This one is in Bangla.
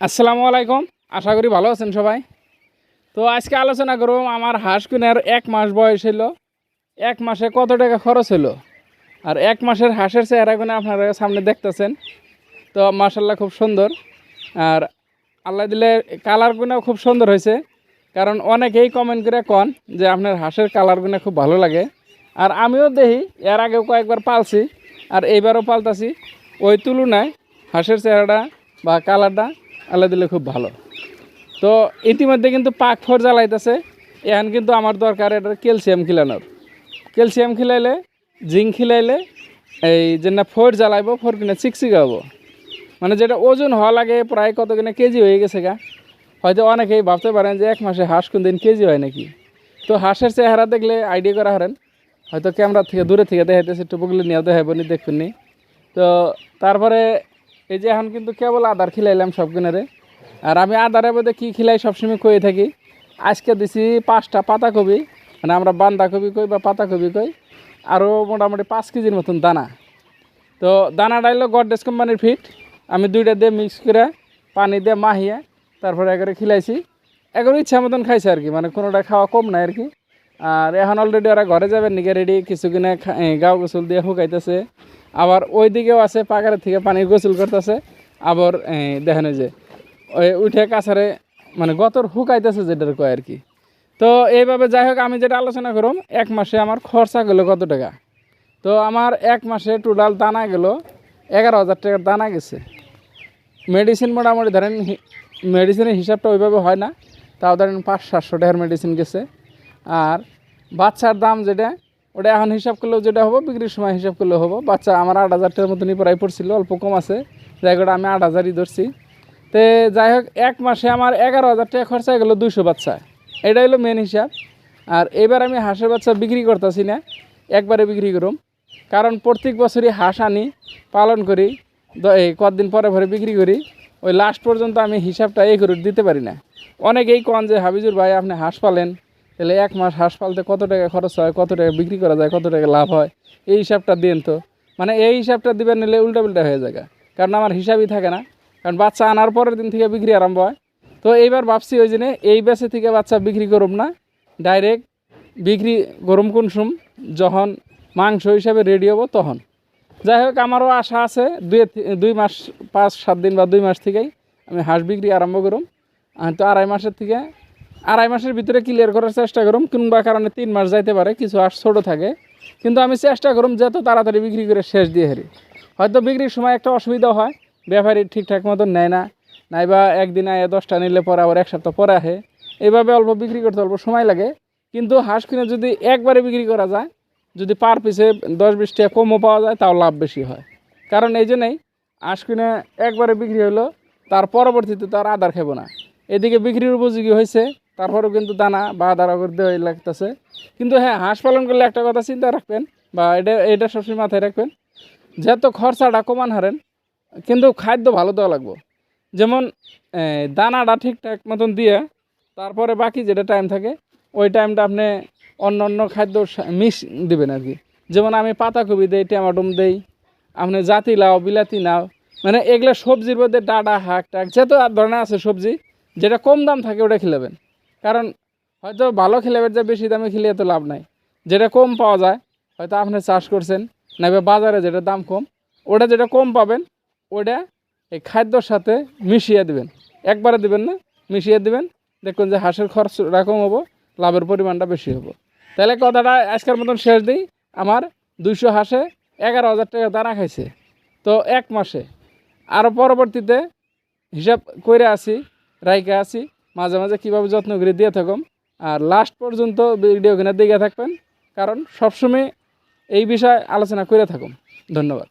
আসসালামু আলাইকুম। আশা করি ভালো আছেন সবাই। তো আজকে আলোচনা করব আমার হাঁস কিনার এক মাস বয়স হলো এক মাসে কত টাকা খরচ হলো আর এক মাসের হাঁসের চেহারা গুলো আপনারা সামনে দেখতেছেন। তো মাসাল্লাহ খুব সুন্দর। আর আল্লাহ দিলে কালারগুলো খুব সুন্দর হয়েছে। কারণ অনেকেই কমেন্ট করে কন যে আপনার হাঁসের কালারগুলো খুব ভালো লাগে। আর আমিও দেখি, এর আগেও কয়েকবার পালছি। আর এইবারও পালতাছি। ওই তুলনায় হাঁসের চেহারাটা বা কালারটা আল্লাহ দিলে খুব ভালো। তো ইতিমধ্যে কিন্তু পাক ফোর জ্বালাইতেছে। এখন কিন্তু আমার দরকার এটা ক্যালসিয়াম খিলানোর। ক্যালসিয়াম খিলাইলে, জিঙ্ক খিলাইলে এই যে না ফোর জ্বালাইবো, ফোর কিনে চিকচিকাবো মানে যেটা ওজন হওয়া লাগে প্রায় কত কিনা কেজি হয়ে গেছে গা। হয়তো অনেকেই ভাবতে পারেন যে এক মাসে হাঁস কোন দিন কেজি হয় নাকি। তো হাঁসের চেহারা দেখলে আইডিয়া করা হারেন। হয়তো ক্যামেরা থেকে দূরে থেকে দেখাইতেছে টুপুগুলি নিয়ে দেখাবনি দেখুননি তো তারপরে এই যে এখন কিন্তু কেবল আদার খিলাইলাম সব কিনারে আর আমি আদারের মধ্যে কী খিলাই সবসময় কয়ে থাকি? আজকে দিছি পাঁচটা পাতাকপি মানে আমরা বান্ধাকপি কই বা পাতাকপি কই আরও মোটামুটি পাঁচ কেজির মতন দানা। তো দানাটা হলো গডরেজ কোম্পানির ফিট। আমি দুইটা দিয়ে মিক্স করে পানি দিয়ে মাহিয়ে তারপরে একবারে খিলাইছি। একবার ইচ্ছা মতন খাইছে আর কি মানে কোনোটা খাওয়া কম নাই আর কি। আর এখন অলরেডি ওরা ঘরে যাবেন নিকে রেডি কিছু কিনে গাও গোসল দিয়ে শুকাইতেছে। আবার ওই দিকেও আছে পাকারের থেকে পানি গোসল করতেছে। আবার দেখেন যে, ওই উঠে কাছারে মানে গতর শুকাইতেছে যেটার কয় আর কি। তো এইভাবে যাই হোক, আমি যেটা আলোচনা করুম, এক মাসে আমার খরচা গেলো কত টাকা? তো আমার এক মাসে টোটাল দানা গেল এগারো হাজার টাকার দানা গেছে। মেডিসিন মোটামুটি ধরেন মেডিসিনের হিসাবটা ওইভাবে হয় না, তাও ধরেন পাঁচ সাতশো টাকার মেডিসিন গেছে। আর বাচ্চার দাম যেটা ওটা এখন হিসাব করলেও যেটা হব, বিক্রির সময় হিসাব করলেও হব। বাচ্চা আমার আট হাজার টাকার মতনই প্রায় পড়ছিল, অল্প কম আছে। যাই হোক আমি আট হাজারই ধরছি। তে যাই হোক, এক মাসে আমার এগারো হাজার টাকা খরচা হয়ে গেলো দুইশো বাচ্চা। এটা হলো মেন হিসাব। আর এবার আমি হাঁসের বাচ্চা বিক্রি করতেছি না, একবারে বিক্রি করুম। কারণ প্রত্যেক বছরই হাঁস আনি, পালন করি এই কদিন পরে পরে বিক্রি করি, ওই লাস্ট পর্যন্ত আমি হিসাবটা এই করে দিতে পারি না। অনেকেই কন যে, হাবিজুর ভাই, আপনি হাঁস পালেন তাহলে এক মাস হাঁস পালতে কত টাকা খরচ হয়, কত টাকা বিক্রি করা যায়, কত টাকা লাভ হয়? এই হিসাবটা দিন তো। মানে এই হিসাবটা দিবেন নিলে উল্টাপাল্টা হয়ে যায় কারণ আমার হিসাবই থাকে না। কারণ বাচ্চা আনার পরের দিন থেকে বিক্রি আরম্ভ হয়। তো এইবার ভাবছি ওই জন্য এই বেচে থেকে বাচ্চা বিক্রি করুম না। ডাইরেক্ট বিক্রি গরম কুনসুম, যখন মাংস হিসাবে রেডি হব তখন। যাই হোক, আমারও আশা আছে দুই দুই মাস, পাঁচ, সাত দিন বা দুই মাস থেকেই আমি হাঁস বিক্রি আরম্ভ করুম। তো আড়াই মাসের থেকে আড়াই মাসের ভিতরে ক্লিয়ার করার চেষ্টা করুম, কিংবা কারণে তিন মাস যাইতে পারে, কিছু হাঁস ছোটো থাকে। কিন্তু আমি চেষ্টা করুম যত তাড়াতাড়ি বিক্রি করে শেষ দিয়ে হারি। হয়তো বিক্রির সময় একটা অসুবিধা হয়, ব্যাপারী ঠিকঠাক মতন নেয় না, নাইবা একদিন আয় দশটা নিলে পরে আবার এক সপ্তাহ পরে আহে। এইভাবে অল্প বিক্রি করতে অল্প সময় লাগে, কিন্তু হাঁস কিনে যদি একবারে বিক্রি করা যায়, যদি পার পিছে দশ বিশ টাকা কমও পাওয়া যায়, তাও লাভ বেশি হয়। কারণ এই জন্যই হাঁস কিনে একবারে বিক্রি হলো তার পরবর্তীতে তার আর আদার খাব না। এদিকে বিক্রির উপযোগী হয়েছে তারপরেও কিন্তু দানা বা আদার অগর দেওয়া লাগতেছে। কিন্তু হ্যাঁ হাঁস পালন করলে একটা কথা চিন্তা রাখবেন বা এটা এটা সবসময় মাথায় রাখবেন, যেহেতু খরচাটা কমান হারেন, কিন্তু খাদ্য ভালো দেওয়া লাগবো। যেমন দানাটা ঠিকঠাক মতন দিয়ে তারপরে বাকি যেটা টাইম থাকে, ওই টাইমটা আপনি অন্য অন্য খাদ্য মিশ দেবেন আর কি। যেমন আমি পাতাকপি দিই টমেটোম দিই, আপনি জাতি লাও, বিলাতি নাও মানে এগুলো সবজির মধ্যে ডাটা, হাঁক, টাক যেহেতু আর ধরনের আছে সবজি, যেটা কম দাম থাকে ওটা খেলাবেন। কারণ হয়তো ভালো খেলাবেন যে বেশি দামে খেলে তো লাভ নাই। যেটা কম পাওয়া যায়, হয়তো আপনি চাষ করছেন, নাইবা বাজারে যেটা দাম কম, ওটা যেটা কম পাবেন, ওটা এই খাদ্যর সাথে মিশিয়ে দিবেন। একবারে দিবেন না, মিশিয়ে দিবেন, দেখুন যে হাঁসের খরচটা কম হব, লাভের পরিমাণটা বেশি হব। তাহলে কথাটা আজকের মতন শেষ দিই। আমার দুইশো হাঁসে এগারো হাজার টাকা দানা খাইছে। তো এক মাসে। আর পরবর্তীতে হিসাব করে আসি রাইকে আসি। মাঝে মাঝে কীভাবে যত্ন করে দিয়ে থাকুন আর লাস্ট পর্যন্ত ভিডিও কিনে দিকে থাকবেন, কারণ সবসময় এই বিষয়ে আলোচনা করে থাকুন ধন্যবাদ।